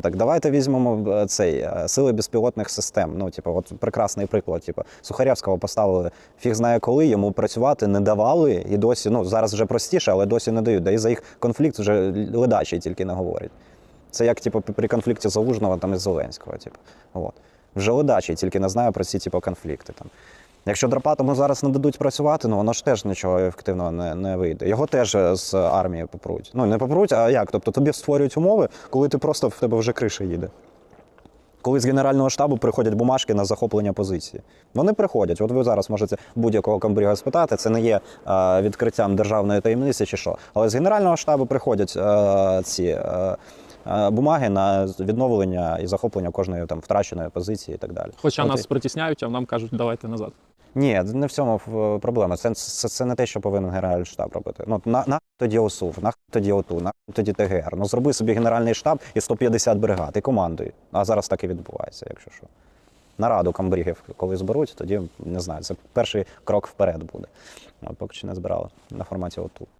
Так, давайте візьмемо е, цей е, сили безпілотних систем. Ну, типу, от прекрасний приклад. Типу, Сухаревського поставили фіг знає коли, йому працювати не давали, і досі, ну зараз вже простіше, але досі не дають. Да і за їх конфлікт вже ледачі тільки не говорять. Це як типу, при конфлікті Залужного там, із Зеленського. Типу. От. Вже ледачі, тільки не знаю про ці типу, конфлікти. Там. Якщо Драпатому зараз не дадуть працювати, ну воно ж теж нічого ефективного не, не вийде. Його теж е, з армії попруть. Ну не попруть, а як? Тобто тобі створюють умови, коли ти просто в тебе вже криша їде. Коли з Генерального штабу приходять бумажки на захоплення позиції. Вони приходять. От ви зараз можете будь-якого комбріга спитати, це не є е, відкриттям державної таємниці чи що. Але з Генерального штабу приходять е, ці е, е, бумаги на відновлення і захоплення кожної там втраченої позиції і так далі. Хоча От нас і- притісняють, а нам кажуть, давайте назад. Ні, не в цьому е, проблема. Це, це, це не те, що повинен Генеральний штаб робити. Ну, на, на тоді ОСУВ, на тоді ОТУ, на тоді ТГР. Ну зроби собі Генеральний штаб і 150 бригад, і командуй. А зараз так і відбувається, якщо що. Нараду камбрігів, коли зберуть, тоді не знаю, це перший крок вперед буде. Поки що не збирали на форматі ОТУ.